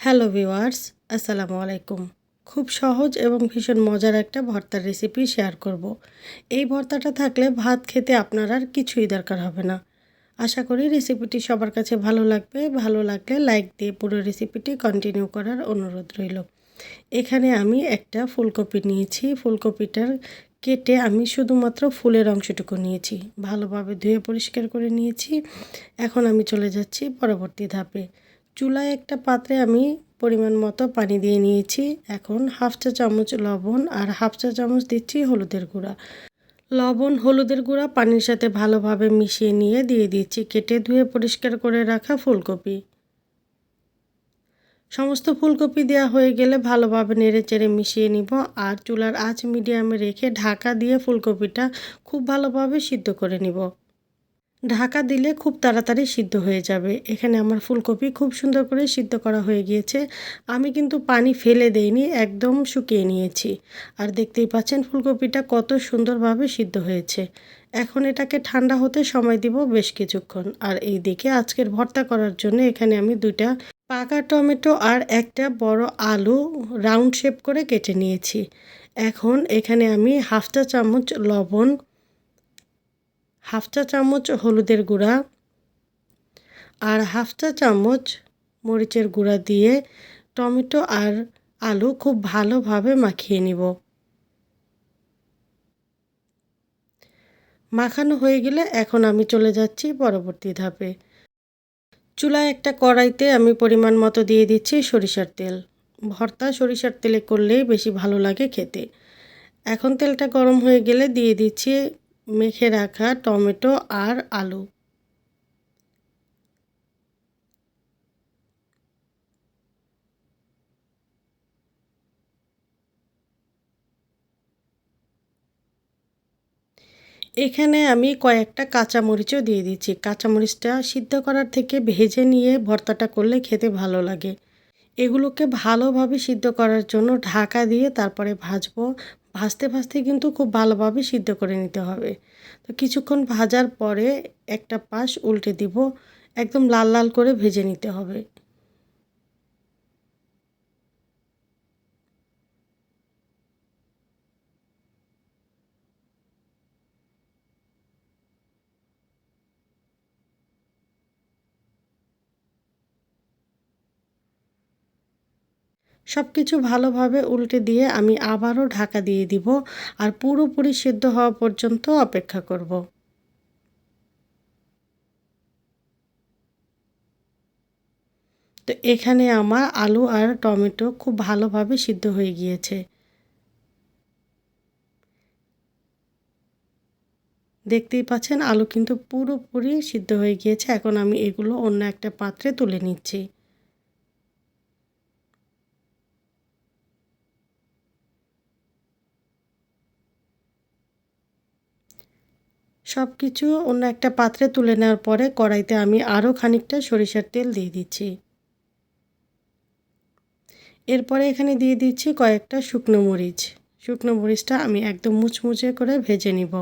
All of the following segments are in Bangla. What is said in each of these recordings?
হ্যালো ভিওয়ার্স আসসালামু আলাইকুম। খুব সহজ এবং ভীষণ মজার একটা ভর্তার রেসিপি শেয়ার করব। এই ভর্তাটা থাকলে ভাত খেতে আপনার আর কিছুই দরকার হবে না। আশা করি রেসিপিটি সবার কাছে ভালো লাগবে। ভালো লাগলে লাইক দিয়ে পুরো রেসিপিটি কন্টিনিউ করার অনুরোধ রইল। এখানে আমি একটা ফুলকপি নিয়েছি। ফুলকপিটার কেটে আমি শুধুমাত্র ফুলের অংশটুকু নিয়েছি। ভালোভাবে ধুয়ে পরিষ্কার করে নিয়েছি। এখন আমি চলে যাচ্ছি পরবর্তী ধাপে। চুলায় একটা পাত্রে আমি পরিমাণ মতো পানি দিয়ে নিয়েছি। এখন হাফ চা চামচ লবণ আর হাফ চা চামচ দিচ্ছি হলুদের গুঁড়া। লবণ, হলুদের গুঁড়া পানির সাথে ভালোভাবে মিশিয়ে নিয়ে দিয়ে দিচ্ছি। কেটে ধুয়ে পরিষ্কার করে রাখা ফুলকপি। সমস্ত ফুলকপি দেওয়া হয়ে গেলে ভালোভাবে নেড়ে চেড়ে মিশিয়ে নিব আর চুলার আঁচ মিডিয়ামে রেখে ঢাকা দিয়ে ফুলকপিটা খুব ভালোভাবে সিদ্ধ করে নিব। ঢাকা দিলে খুব তাড়াতাড়ি সিদ্ধ হয়ে যাবে। এখানে আমার ফুলকপি খুব সুন্দর করে সিদ্ধ করা হয়ে গিয়েছে। আমি কিন্তু পানি ফেলে দেইনি, একদম শুকিয়ে নিয়েছি। আর দেখতেই পাচ্ছেন ফুলকপিটা কত সুন্দরভাবে সিদ্ধ হয়েছে। এখন এটাকে ঠান্ডা হতে সময় দিব বেশ কিছুক্ষণ। আর এই দিকে আজকের ভর্তা করার জন্য এখানে আমি দুইটা পাকা টমেটো আর একটা বড় আলু রাউন্ড শেপ করে কেটে নিয়েছি। এখন এখানে আমি হাফটা চামচ লবণ হাফ চা চামচ হলুদের গুঁড়া আর হাফ চা চামচ মরিচের গুঁড়া দিয়ে টমেটো আর আলু খুব ভালোভাবে মাখিয়ে নিব। মাখানো হয়ে গেলে এখন আমি চলে যাচ্ছি পরবর্তী ধাপে। চুলায় একটা কড়াইতে আমি পরিমাণ মতো দিয়ে দিচ্ছি সরিষার তেল। ভর্তা সরিষার তেলে করলেই বেশি ভালো লাগে খেতে। এখন তেলটা গরম হয়ে গেলে দিয়ে দিচ্ছি মেখে রাখা টমেটো আর আলু। এখানে আমি কয়েকটা কাঁচামরিচও দিয়ে দিচ্ছি। কাঁচামরিচটা সিদ্ধ করার থেকে ভেজে নিয়ে ভর্তাটা করলে খেতে ভালো লাগে। এগুলোকে ভালোভাবে সিদ্ধ করার জন্য ঢাকা দিয়ে তারপরে ভাজবো ভাজতে ভাজতে কিন্তু খুব ভালোভাবে সিদ্ধ করে নিতে হবে। তো কিছুক্ষণ ভাজার পরে একটা পাশ উল্টে দিব, একদম লাল লাল করে ভেজে নিতে হবে। সব কিছু ভালোভাবে উল্টে দিয়ে আমি আবারও ঢাকা দিয়ে দিব আর পুরোপুরি সিদ্ধ হওয়া পর্যন্ত অপেক্ষা করব। তো এখানে আমার আলু আর টমেটো খুব ভালোভাবে সিদ্ধ হয়ে গিয়েছে। দেখতেই পাচ্ছেন আলু কিন্তু পুরোপুরি সিদ্ধ হয়ে গিয়েছে। এখন আমি এগুলো অন্য একটা পাত্রে তুলে নিচ্ছি। সব কিছু অন্য একটা পাত্রে তুলে নেওয়ার পরে কড়াইতে আমি আরও খানিকটা সরিষার তেল দিয়ে দিচ্ছি। এরপরে এখানে দিয়ে দিচ্ছি কয়েকটা শুকনো মরিচ। শুকনো মরিচটা আমি একদম মুচমুচে করে ভেজে নিব।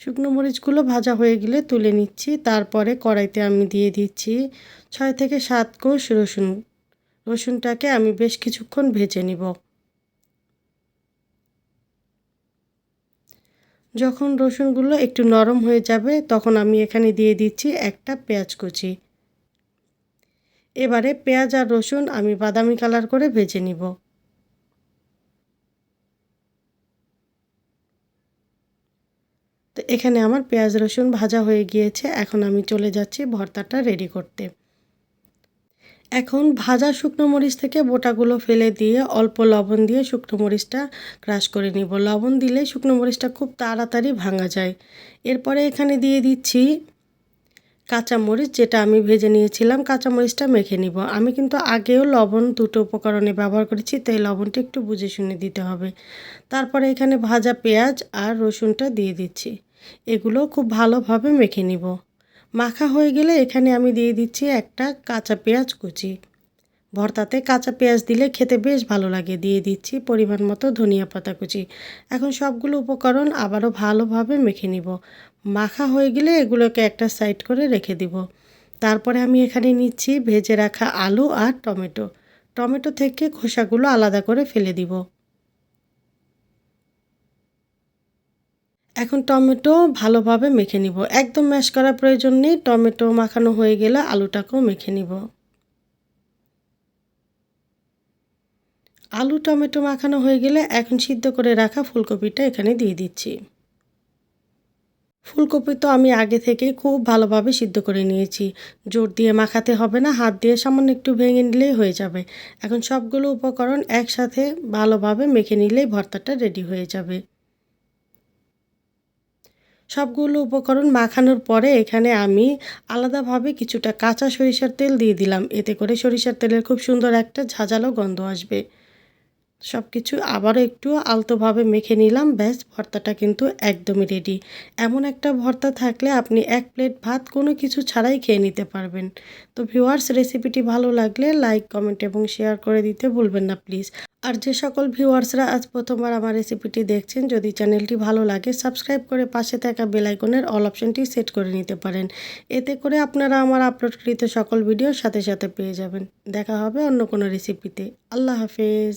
শুকনো মরিচগুলো ভাজা হয়ে গেলে তুলে নিচ্ছি। তারপরে কড়াইতে আমি দিয়ে দিচ্ছি ছয় থেকে সাত কোষ রসুন। রসুনটাকে আমি বেশ কিছুক্ষণ ভেজে নিব। যখন রসুনগুলো একটু নরম হয়ে যাবে, তখন আমি এখানে দিয়ে দিচ্ছি একটা পেঁয়াজ কুচি। এবারে পেঁয়াজ আর রসুন আমি বাদামি কালার করে ভেজে নিব। তো এখানে আমার পেঁয়াজ রসুন ভাজা হয়ে গিয়েছে, এখন আমি চলে যাচ্ছি ভর্তাটা রেডি করতে। এখন ভাজা শুকনো মরিচ থেকে বোটাগুলো ফেলে দিয়ে অল্প লবণ দিয়ে শুকনো মরিচটা ক্রাশ করে নিব। লবণ দিলে শুকনো মরিচটা খুব তাড়াতাড়ি ভাঙা যায়। এরপরে এখানে দিয়ে দিচ্ছি কাঁচামরিচ যেটা আমি ভেজে নিয়েছিলাম। কাঁচামরিচটা মেখে নিব। আমি কিন্তু আগেও লবণ দুটো উপকরণে ব্যবহার করেছি, তাই লবণটা একটু বুঝে শুনে দিতে হবে। তারপরে এখানে ভাজা পেঁয়াজ আর রসুনটা দিয়ে দিচ্ছি। এগুলো খুব ভালোভাবে মেখে নিব। মাখা হয়ে গেলে এখানে আমি দিয়ে দিচ্ছি একটা কাঁচা পেঁয়াজ কুচি। ভর্তাতে কাঁচা পেঁয়াজ দিলে খেতে বেশ ভালো লাগে। দিয়ে দিচ্ছি পরিমাণ মতো ধনিয়া পাতা কুচি। এখন সবগুলো উপকরণ আবারও ভালোভাবে মেখে নিব। মাখা হয়ে গেলে এগুলোকে একটা সাইড করে রেখে দিব। তারপরে আমি এখানে নিচ্ছি ভেজে রাখা আলু আর টমেটো। টমেটো থেকে খোসাগুলো আলাদা করে ফেলে দিব। এখন টমেটো ভালোভাবে মেখে নিব। একদম ম্যাশ করার প্রয়োজন নেই। টমেটো মাখানো হয়ে গেলে আলুটাকেও মেখে নিব। আলু, টমেটো মাখানো হয়ে গেলে এখন সিদ্ধ করে রাখা ফুলকপিটা এখানে দিয়ে দিচ্ছি। ফুলকপি তো আমি আগে থেকেই খুব ভালোভাবে সিদ্ধ করে নিয়েছি। জোর দিয়ে মাখাতে হবে না, হাত দিয়ে সামান্য একটু ভেঙে নিলেই হয়ে যাবে। এখন সবগুলো উপকরণ একসাথে ভালোভাবে মেখে নিলেই ভর্তাটা রেডি হয়ে যাবে। সবগুলো উপকরণ মাখানোর পরে এখানে আমি আলাদাভাবে কিছুটা কাঁচা সরিষার তেল দিয়ে দিলাম। এতে করে সরিষার তেলের খুব সুন্দর একটা ঝাঁঝালো গন্ধ আসবে। সব কিছু আবারও একটু আলতোভাবে মেখে নিলাম। ব্যাস, ভর্তাটা কিন্তু একদমই রেডি এমন একটা ভর্তা থাকলে আপনি এক প্লেট ভাত কোনো কিছু ছাড়াই খেয়ে নিতে পারবেন। তো ভিউয়ার্স রেসিপিটি ভালো লাগলে লাইক কমেন্ট এবং শেয়ার করে দিতে ভুলবেন না প্লিজ আর যে সকল ভিউয়ার্সরা আজ প্রথমবার আমার রেসিপিটি দেখছেন, যদি চ্যানেলটি ভালো লাগে সাবস্ক্রাইব করে পাশে থাকা বেলাইকনের অল অপশনটি সেট করে নিতে পারেন। এতে করে আপনারা আমার আপলোডকৃত সকল ভিডিওর সাথে সাথে পেয়ে যাবেন। দেখা হবে অন্য কোনো রেসিপিতে আল্লাহ হাফেজ।